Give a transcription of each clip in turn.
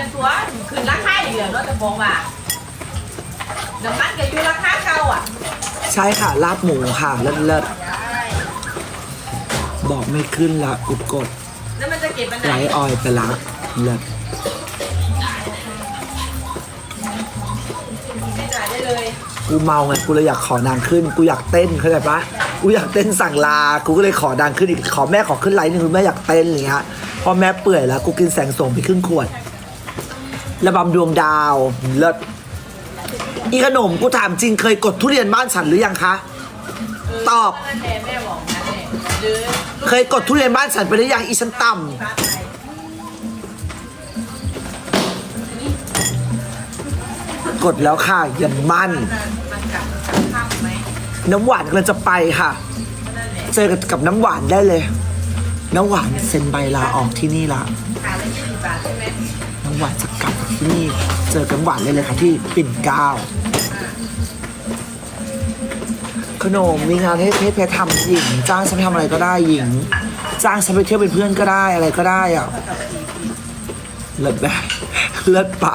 นตัวขึ้นราคาอีกแล้วเนาะจะบอกว่าน้ำมันก็อยู่ราคาเก่าอะใช่ค่ะ ลาบหมูค่ะ เลิศเลิศๆบอกไม่ขึ้นละอุดกดแล้วมันจะเก็บมันไหนไร้ออยไปละเลิศไม่จ่ายได้เลยกูเมาไงกูเลยอยากขอนางขึ้น กูอยากเต้นเข้าใจปะกูอยากเต้นสั่งลา กูก็เลยขอนางขึ้นอีกขอแม่ขอขึ้นไลน์หนึงคือแม่อยากเต้นอะไรเงี้ยพอแม่เปื่อยแล้วกูกินแสงส่งไปครึ่งขวด ระบำดวงดาวเลิศอีขนมกูถามจริงเคยกดทุเรียนบ้านฉันหรือยังคะ ตอบ นั่นแหละแม่บอกนะแม่หรือเคยกดทุเรียนบ้านฉันไปหรือยังอีฉันต่ฟ้าไทยำกดแล้วค่ะอย่ามั่นมันกลับข้ามไหมน้ำหวานกำลังจะไปค่ะ นั่นแหละเจอกันกับน้ำหวานได้เลย น้ำหวานเซ็นใบลาออกที่นี่ละ ขาละยี่สิบบาทใช่ไหม หวานจะกลับที่นี่ เจอกันหวานเลยเลยค่ะที่ปิ่นเกล้าขนมมีงานให้ให้เพชรทำหญิง จ้างฉันไปทำอะไรก็ได้หญิง จ้างฉันไปเที่ยวเป็นเพื่อนก็ได้อะไรก็ได้อะเลิศแบบเลิศปะ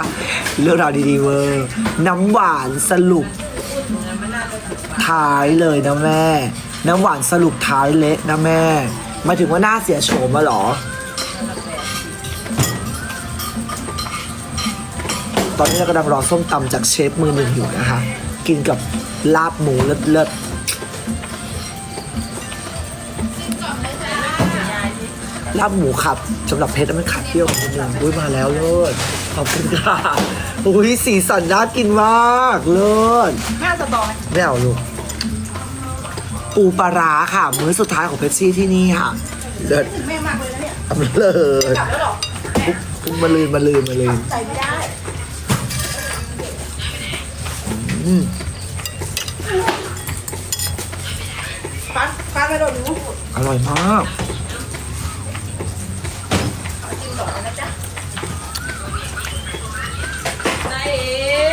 เรื่องราวดีๆเวอร์น้ำหวานสรุปท้ายเลยนะแม่ น้ำหวานสรุปท้ายเละนะแม่มาถึงว่าหน้าเสียโฉมมาหรอ อนนี้เรากำลังรอส้มตำจากเชฟมือหนึ่งอยู่นะคะ กินกับลาบหมูเลิศๆลาบหมูครับสำหรับเพชรมันขาดเที่ยวของคนหนึ่งอุ้ยมาแล้วเลิศขอบคุณค่ะอุ้ยสีสันน่ากินมากเลิศห้าสตอไหมไม่เอาลูกปูปลาร้าค่ะ มื้อสุดท้ายของเพชรซี่ที่นี่ค่ะเลิศแม่มากเลยนะเนี่ยทำเลิศกลับแล้วหรอปุ๊บมาลืนมาลืนมาลืนใจไม่ได้ อืมฟันฟันกระโดดรู้อร่อยมาก กินต่อนะจ๊ะนายเอ๋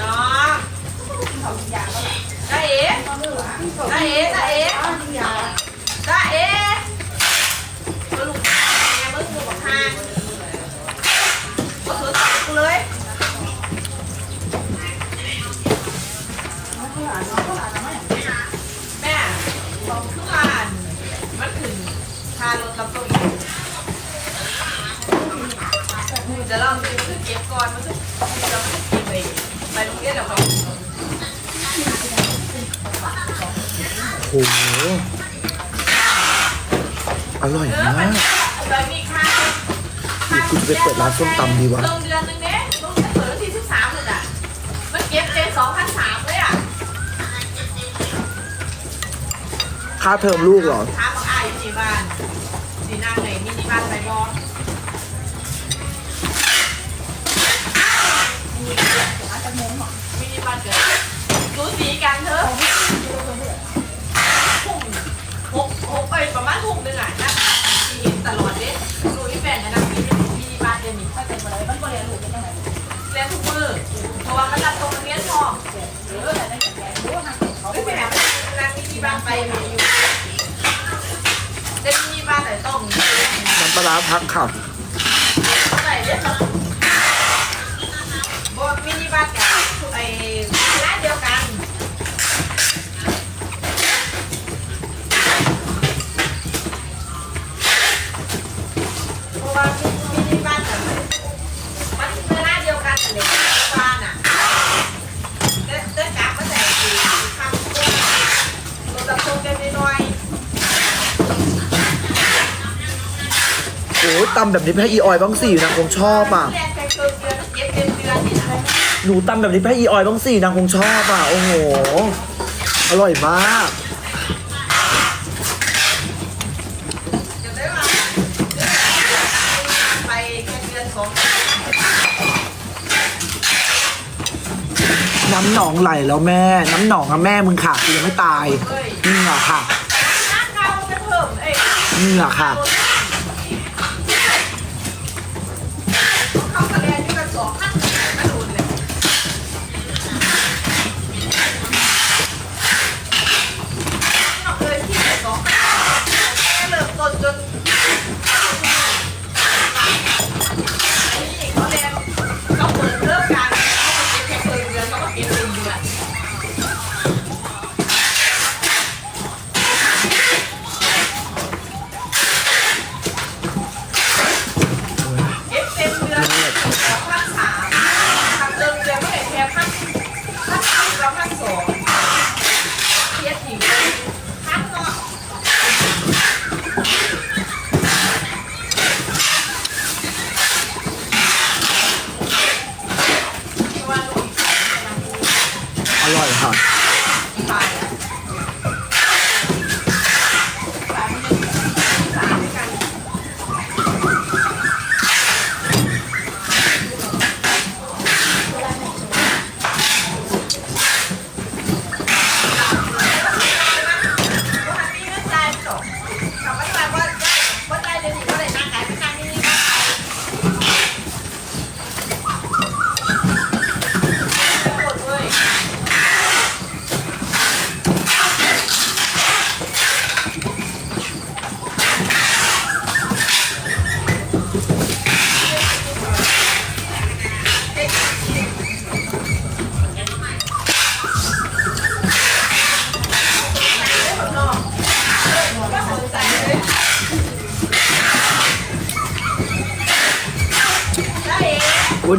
น้องนายเอ๋นายเอ๋นายเอ๋ เดี๋ยวเราดูคือเก็บก่อนมันจะเราไม่เก็บไปไปโรงเรียนเดี๋ยวเขาโอ้โหอร่อยเออมามันกจะมีค่าเดี๋ยวกูจะไปเปิดร้านส้มตำดีวะ ลงเดือนนึงเนี้ยลงเดือนเปิดวันที่สิบสามเลยอะมันเก็บเจสองพันสามเลยอะค่าเทอมลูกเหรอ ถามบอกอายสีบ้านสีนางไหนมินิบ้านไปบอ มินิบ้านเกิดรู้สีกันเถอะทุ่มหกหกเอ้ยประมาณทุ่มหนึ่งอะนะสีตลอดเด้ดูอีแฟนกันนะมินิมินิบ้านเดี๋ยวนี้ถ้าเป็นอะไรมันก็เรียนรู้กันยังไงเรียนทุกมือเพราะว่ามันรับตรงเรียนทองเออแต่ได้แต่แกรู้ว่าไม่เป็นไรนางมินิบ้านไปมีอยู่จะมินิบ้านไหนต้องน้ำปลาพักค่ะ ตำแบบนี้ให้อีออยบ้างสินางคงชอบอะๆแรงใจเกินเดือนเก็บเป็นเดือนนี่นะหนูตำแบบนี้ให้อีออยบ้างสินางคงชอบอะ โอ้โห อร่อยมากเดี๋ยวได้มาไปแค่เดือนสองน้ำหนองไหลแล้วแม่ น้ำหนองอะแม่มึงค่ะกูยังไม่ตายนี่เหรอค่ะน้ำเก่าไปเพิ่มเอ้ยนี่เหรอค่ะ ร่อยครับ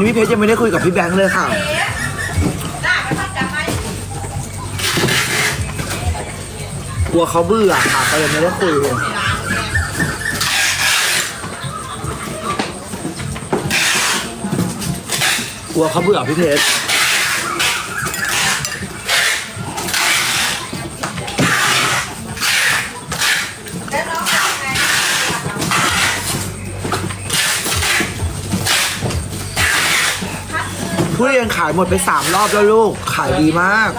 นี้พี่เพชรยังไม่ได้คุยกับพี่แบงค์เลยค่ะ กลัวเขาเบื่อค่ะก็เลยไม่ได้คุยกลัวเขาเบื่อพี่เพชร ทุเรียนขายหมดไปสามรอบแล้วลูก ขายดีมาก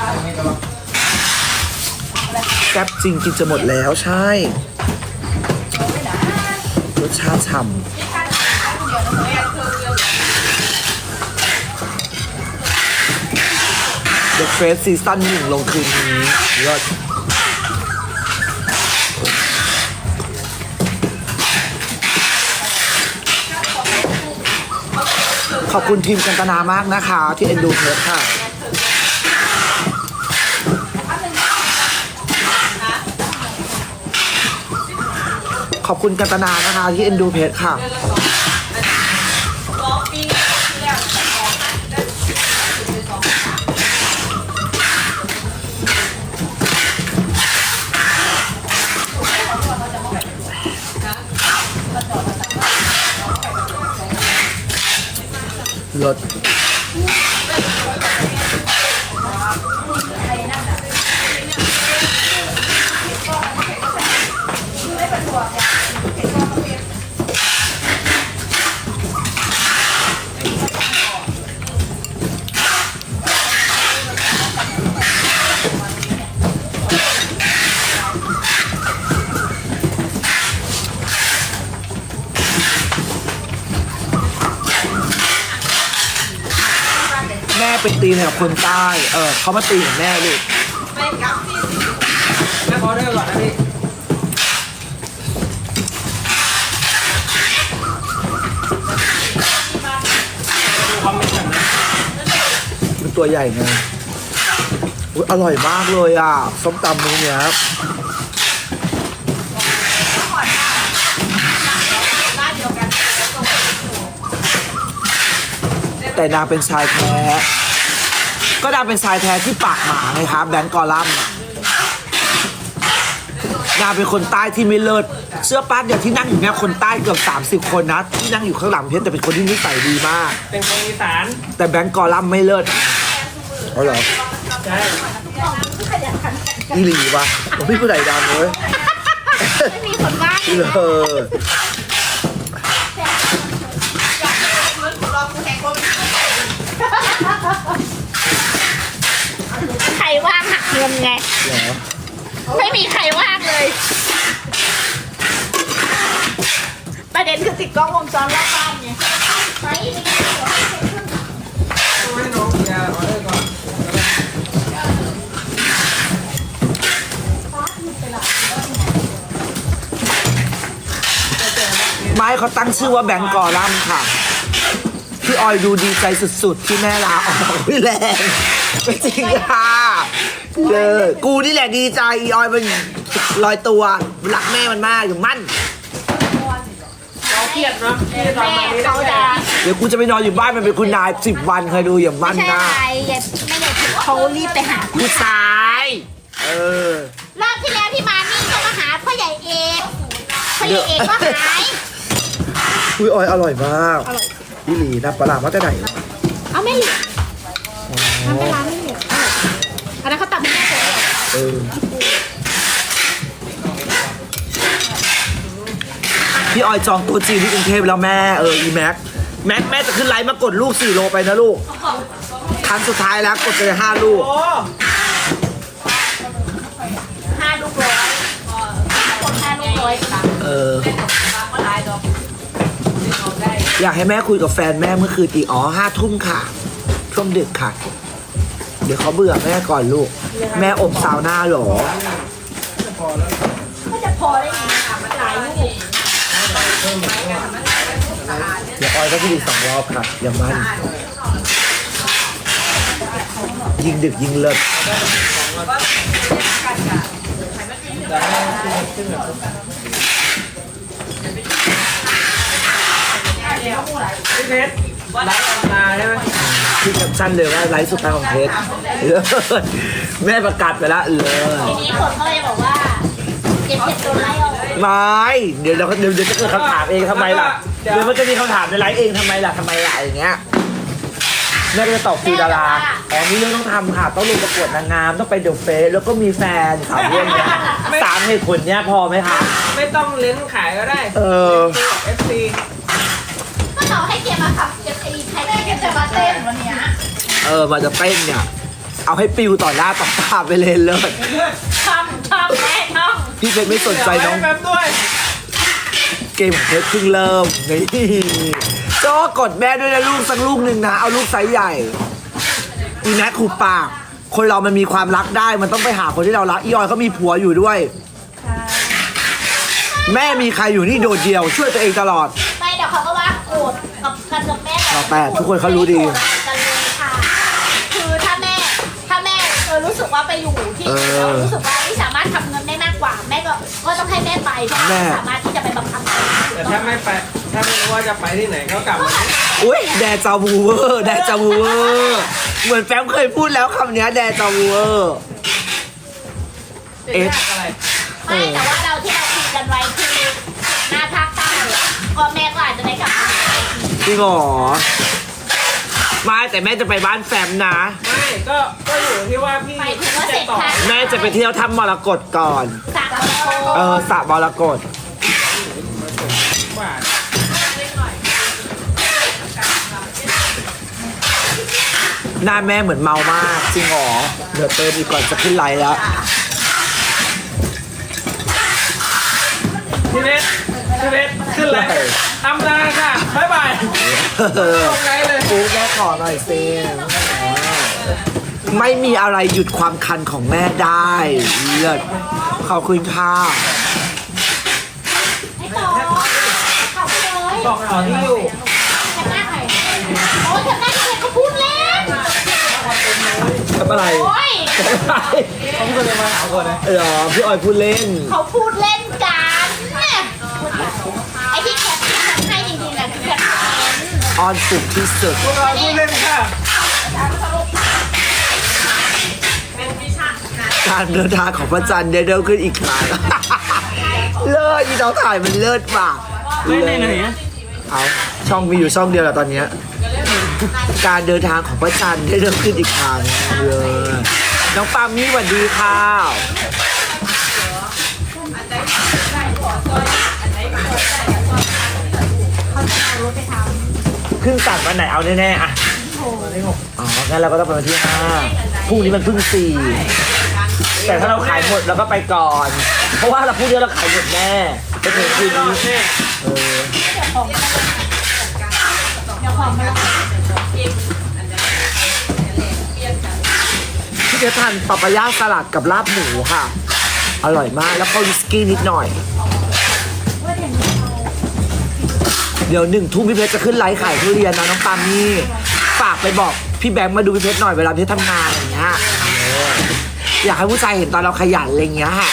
แซ่บจริงกินจะหมดแล้วใช่รสชาติฉ่พี่คันคันเดียวนะเฮ้ยคือเรื่องำ The Face Season หนึ่งลงคืนนี้เลิศ ขอบคุณทีมกันตนามากนะคะ ที่เอ็นดูเพชรค่ะ ขอบคุณกันตนานะคะที่เอ็นดูเพจค่ะ ร ตีเนี่ยกับคนใต้ เออเขามาตีกับแม่ลูกไปกับที่สิบแม่ขอเดินก่อนนะพี่ดูคอมเมนต์กันนะมันตัวใหญ่ไงอุ๊ยอร่อยมากเลยอะส้มตำมื้อเนี้ยบ้านเดียวกันแล้วตรงไปอยู่แต่นางเป็นชายแท้ ก็นางเป็นชายแท้ที่ปากหมาไงครับแบงก์กอลัมน์อะนางเป็นคนใต้ที่ไม่เลิศเสื้อป้าเดี๋ยวที่นั่งอยู่เนี่ยคนใต้เกือบ30 คนนะที่นั่งอยู่ข้างหลังเพชรแต่เป็นคนที่นิสัยดีมาก เป็นคนอีสานแต่แบงก์กอลัมน์ไม่เลิศอ๋อเหรอใช่อีหลีวะผมพี่ผู้ใดดังเลยไม่มีคนว่างอีเลยเพื่อนของเราคือแหง ว่ามันใครว่างหักเงินไง เหรอไม่มีใครว่างเลย ประเด็นคือติดกล้องวงจรรอบบ้านไงไปต้องให้น้องเมียออเดอร์ก่อนไม้เขาตั้งชื่อว่าแบงก์กอลัมน์ค่ะ พี่ออยดูดีใจสุดๆ ที่แม่ลาออกวิแรงไม่จริงค่ะ เจอกูนี่แหละดีใจอีออยมันลอยตัวรักแม่มันมากอยู่มั่น เราเครียดเนาะที่ตอนแม่มานี้เขาจะเดี๋ยวกูจะไปนอนอยู่บ้านมันเป็นคุณนายสิบวันเคยดูอย่างไม่มั่นใช่หน้าอะไรอย่าไม่ได้ถึงเขารีบไปหา ผู้ชาย เออ รอบที่แล้วที่มานี่ก็มาหาพ่อใหญ่เอกพ่อใหญ่เอกก็หายคุยออยอร่อยมากพี่หลีนะปลาหลามาแต่ไหน เอาไม่เหลือทำไปร้านไม่เหลืออันนั้นเขาตัดให้แม่ เลยเออพี่ออยจองตัวจีนที่กรุงเทพแล้วแม่เอออีแม็กแม็กแม่จะขึ้นไลน์มากดลูกสี่โลไปนะลูกครั้งสุดท้ายแล้วกดไปเลยห้าลูกโอ้ห้าลูกร้อยคนห้าลูกร้อยเออมาเมื่อไรดอกเอาได้อยากให้แม่คุยกับแฟนแม่เมื่อคืนตีอ๋อห้าทุ่มค่ะช่วงดึกค่ะ เดี๋ยวเขาเบื่อแม่ก่อนลูก แม่อบซาวน่าเหรอ ก็จะพอได้ยังไงคะมันหลายลูกเดี๋ยวออยก็จะดีสองรอบค่ะอย่ามันยิงดึกยิงเลิศพี่เพชร ไลฟ์ออนไลน์ใช่ไหมที่แคปชั่นเลยว่าไลฟ์สุดท้ายของเพชรเลิศแม่ประกาศไปแล้วเลยทีนี้คนก็เลยบอกว่าเจ็บเจ็บโดนไล่ออกไม่เดี๋ยวเราเดี๋ยวเดี๋ยวจะเกิดคำถามเองทำไมล่ะเดี๋ยวมันจะมีคำถามในไลฟ์เองทำไมล่ะทำไมล่ะอย่างเงี้ยแม่ก็จะตอบฟิวดาราอ๋อมีเรื่องต้องทำค่ะ ต้องลงประกวดนางงาม ต้องไปเดอะเฟสแล้วก็มีแฟนสามเรื่องเนี้ยสามเหตุผลเนี้ยพอไหมคะ ไม่ต้องเล้นขายก็ได้ เออเอฟซีก็เราให้เกียรติมาขับ เกียรติจะมาเต้นวันเนี้ยเออมาจะเต้นเนี่ย เอาให้ปิวต่อหน้าต่อตาไปเลยเลยทำทำแม่ทพี่เพชรไม่สนใจน้อง แป๊บด้วยเกมของเพชรเพิ่งเริ่มนี่โจ้กดแม่ด้วยนะลูกสักลูกหนึ่งนะ เอาลูกไซส์ใหญ่อีแม็กขูปาก คนเรามันมีความรักได้ มันต้องไปหาคนที่เรารัก อีออยก็มีผัวอยู่ด้วย แม่มีใครอยู่นี่โดดเดี่ยว ช่วยตัวเองตลอด กันกับแม่รอแป๊บทุกคนเขารู้ดีกันเลยค่ะ คือถ้าแม่ ถ้าแม่เออรู้สึกว่าไปอยู่ที่เออ เรารู้สึกว่าไม่สามารถทำเงินได้มากกว่า แม่ก็ก็ต้องให้แม่ไปเพราะว่าแม่ไม่สามารถที่จะไปบังคับใครแต่ถ้าไม่ไปถ้าไม่รู้ว่าจะไปที่ไหนก็กลับมาอุ้ยแดจาวูเวอร์แดจาวูเวอร์เหมือนแฟมเคยพูดแล้วคำเนี้ยแดจาวูเวอร์จะยากอะไรไม่แต่ว่าเราที่เรา จริงเหรอไม่แต่แม่จะไปบ้านแฟมนะ ไม่ก็ก็อยู่ที่ว่าพี่ไปถึงว่าเสร็จต่อค่ะ แม่จะไปเที่ยวถ้ำมรกตก่อน สามโคเออสระมรกตว่าหน้าแม่เหมือนเมามาก จริงเหรอเดี๋ยวเติมอีกก่อนจะขึ้นไลน์แล้ว พี่เล็กพี่เล็กขึ้นเลย อำลาค่ะบ๊ายบายลงไงเลยปุ๊กแม่ขอหน่อยสิไม่มีอะไรหยุดความคันของแม่ได้เลิศขอบคุณค่ะให้ต่อเข้าไปเลยบอกต่อที่อยู่แถบหน้าใครโอ้ยแถบหน้าใครเขาพูดเล่นทำอะไรโอ้ยเขาพูดอะไรมาถามก่อนนะเออพี่ออยพูดเล่น เขาพูดเล่นกัน ออนสุดที่สุด พวกเราพูดเล่นค่ะเป็นวิชานะการเดินทางของพระจันทร์ได้เริ่มขึ้นอีกครั้ง เลิศอีน้องถ่ายมันเลิศว่ะไม่ไหนไหนอะเอาช่องมีอยู่ช่องเดียวแหละตอนเนี้ยการเดินทางของพระจันทร์ได้เริ่มขึ้นอีกครั้งเลยน้องปามี่สวัสดีค่ะขึ้ ขึ้นสั่งวันไหนเอาแน่ๆอะอ๋องั้นเราก็ต้องไปวันที่ห้าพรุ่งนี้มันเพิ่งสี่แต่ถ้าเราขายหมดเราก็ไปก่อน เพราะว่าเราพูดเยอะเราขายหมดแน่ไปถึงคืนนี้เออพี่จะทานปาปายาสลัดกับลาบหมูค่ะ อร่อยมากแล้วก็วิสกี้นิดหน่อย เดี๋ยวหนึ่งทุ่มพี่เพชรจะขึ้นไลฟ์ขายทุเรียนนะน้องปามี่ฝากไปบอกพี่แบงค์มาดูพี่เพชรหน่อยเวลาพี่เพชรทำงานอย่างเงี้ยอยากให้ผู้ชายเห็นตอนเราขยันอะไรเงี้ยค่ะ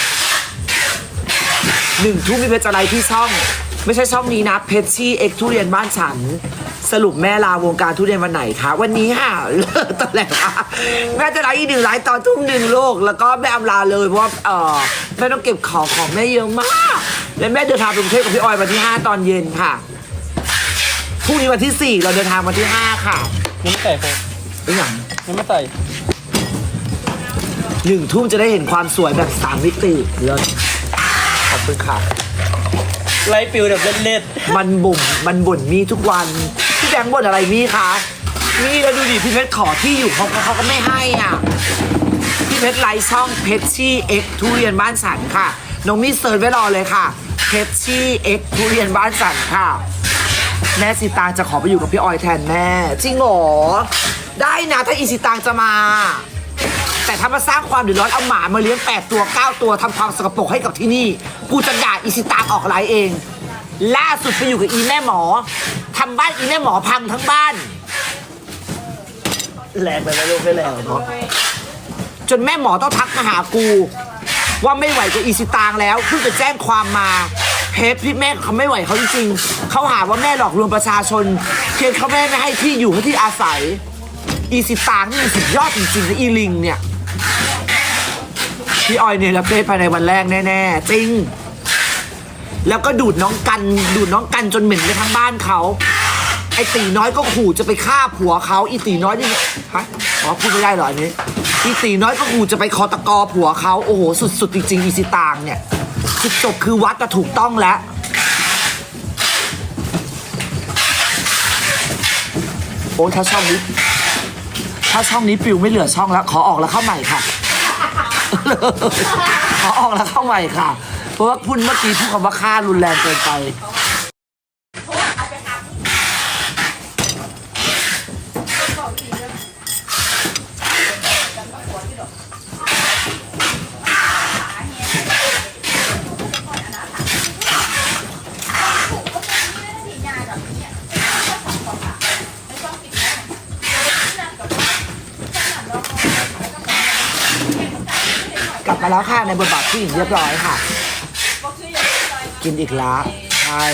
หนึ่งทุ่มพี่เพชรจะไลฟ์ที่ช่อง ไม่ใช่ช่องนี้นะเพชรชี่เอ็กทุเรียนบ้านฉันสรุปแม่ลาวงการทุเรียนวันไหนคะวันนี้ค่ะตอนแรกอะแม่จะไลฟ์อีกหนึ่งไลฟ์ตอนทุ่มหนึ่งโลก แล้วก็แม่อำลาเลยเพราะว่าเออแม่ต้องเก็บของของแม่เยอะมากและแม่เดินทางไปกรุงเทพกับพี่ออยวันที่ห้าตอนเย็นค่ะ รุ่งนี้วันที่ 4 เราเดินทางวันที่ 5 ค่ะยังไม่ใส่ผมเป็นอย่างยังไม่ใส่หนึ่งทุ่มจะได้เห็นความสวยแบบ3มิติเลยขอบคุณค่ะ ไลฟ์ปิวแบบเล่นมันบุ่มมันบ่นมีทุกวันพี่แบงค์บ่นอะไรมีคะมีแล้วดูดิพี่เพชรขอที่อยู่เขาเขาก็ไม่ให้อะพี่เพชรไลฟ์ช่องเพชรชี่เอ็กทุเรียนบ้านสันค่ะน้องมีเซิร์ชไว้รอเลยค่ะเพชรชี่เอ็กทุเรียนบ้านสันค่ะ แม่สีตางจะขอไปอยู่กับพี่ออยแทนแม่ จริงเหรอ ได้นะถ้าอีสีตางจะมา แต่ถ้ามาสร้างความเดือดร้อนเอาหมามาเลี้ยง 8 ตัว 9 ตัวทำความสกปรกให้กับที่นี่ กูจะด่าอีสิตางออกไลน์เอง ล่าสุดไปอยู่กับอีแม่หมอทำบ้านอีแม่หมอพังทั้งบ้าน แรงไปไหมลูกไม่แรงเนาะ จนแม่หมอต้องทักมาหากู ว่าไม่ไหวกับอีสิตางแล้วเพิ่งไปแจ้งความมา เพจพี่แม่เขาไม่ไหวเขาจริงๆเขาหาว่าแม่หลอกลวงประชาชนเพียงเขาแม่ไม่ให้ที่อยู่ให้ที่อาศัย อีสิตางนี่สุดยอดจริงๆนะอีลิงเนี่ยพี่ออยเนี่ยรับเพศภายในวันแรกแน่ๆจริง แล้วก็ดูดน้องกันดูดน้องกันจนเหม็นไปทั้งบ้านเขาไอตีน้อยก็ขู่จะไปฆ่าผัวเขาอีตีน้อยนี่ฮะอ๋อพูดไม่ได้เหรออันนี้อีตีน้อยก็ขู่จะไปคอตะกอผัวเขาโอ้โหสุดๆจริงๆอีสิตางเนี่ย จุดจบคือวัดจะถูกต้องแล้ว โอ้ถ้าช่องนี้ ถ้าช่องนี้ปิวไม่เหลือช่องแล้ว ขอออกแล้วเข้าใหม่ค่ะ ขอออกแล้วเข้าใหม่ค่ะ เพราะว่าคุณเมื่อกี้พูดคำว่าฆ่ารุนแรงเกินไป แล้วค่ะในบทบาทผู้หญิงเรียบร้อยค่ะ กินอีกละใช่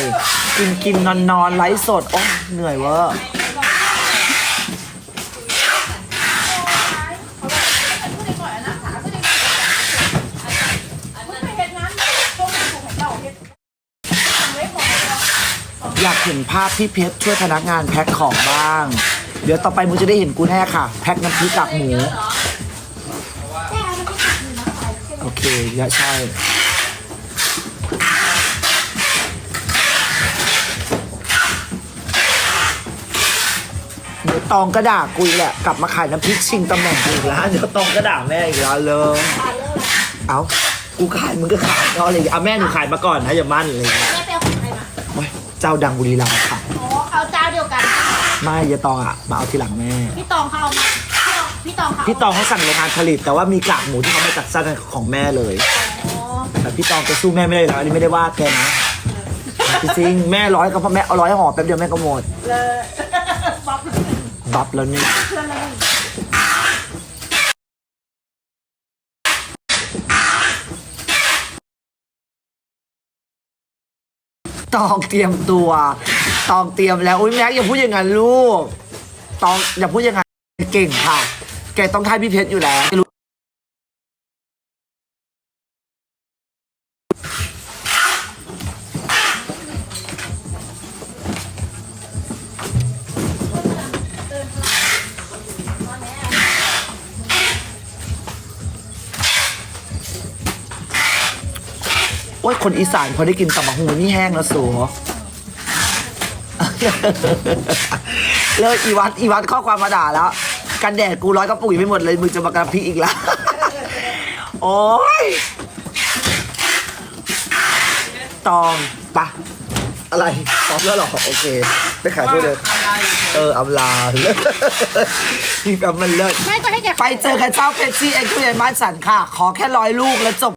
กินกินนอนนอนไลฟ์สดโอ้เหนื่อยเวอร์อยากเห็นภาพที่เพชรช่วยพนักงานแพ็คของบ้าง เดี๋ยวต่อไปมึงจะได้เห็นกูแน่ค่ะ แพ็คน้ำพริกกากหมู โอเคเยอะใช่เดี๋ยวตองก็ด่ากูอีกแหละ กลับมาขายน้ำพริกชิงตำแหน่งกูอีกแล้วเดี๋ยวตองก็ด่าแม่อีกแล้วเลย เอากูขายมึงก็ขายก็อะไรอย่างเงี้ยเอาแม่หนูขายมาก่อนนะอย่ามั่นอะไรอย่างเลยแม่ไปเอาของใครมาโอ๊ยเจ้าดังบุรีรัมย์ค่ะ อ๋อเอาเจ้าเดียวกัน ไม่อย่าตองอะ มาเอาทีหลังแม่ พี่ตองเขาเอามา พี่ตองเขาพี่ตองเขาสั่งโรงงานผลิต แต่ว่ามีกากหมูที่เขามาจัดสรรของแม่เลย อ๋อแต่พี่ตองจะสู้แม่ไม่ได้หรอกอันนี้ไม่ได้ว่าแกนะจริงๆแม่ร้อยก็เพราะแม่เอาร้อยห่อแป๊บเดียวแม่ก็หมดเลยบ๊อบบับแล้วนี่เพื่อนเลยตองเตรียมตัวตองเตรียมแล้วอุ้ยแม็กอย่าพูดอย่างนั้นลูกตองอย่าพูดอย่างนั้นเก่งค่ะ แกต้องทายพี่เพชรอยู่แล้ว โอ้ยคนอีสานพอได้กินตำบักหูนี่แห้งแล้วสัวเลยอีวัตอีวัตข้อความมาด่าแล้ว กันแดดกูร้อยกระปุกยังไม่หมดเลยมึงจะมากระพริกอีกแล้วโอ้ยตองปะอะไรตอบแล้วเหรอโอเคไปขายด้วยเลยเอออำลาพี่แป๊บมันเลิศไม่ก็ให้แก ไปเจอกันเจ้าเพชรซี่เอ็กซ์คุยบ้านสันค่ะ ขอแค่ร้อยลูกแล้วจบ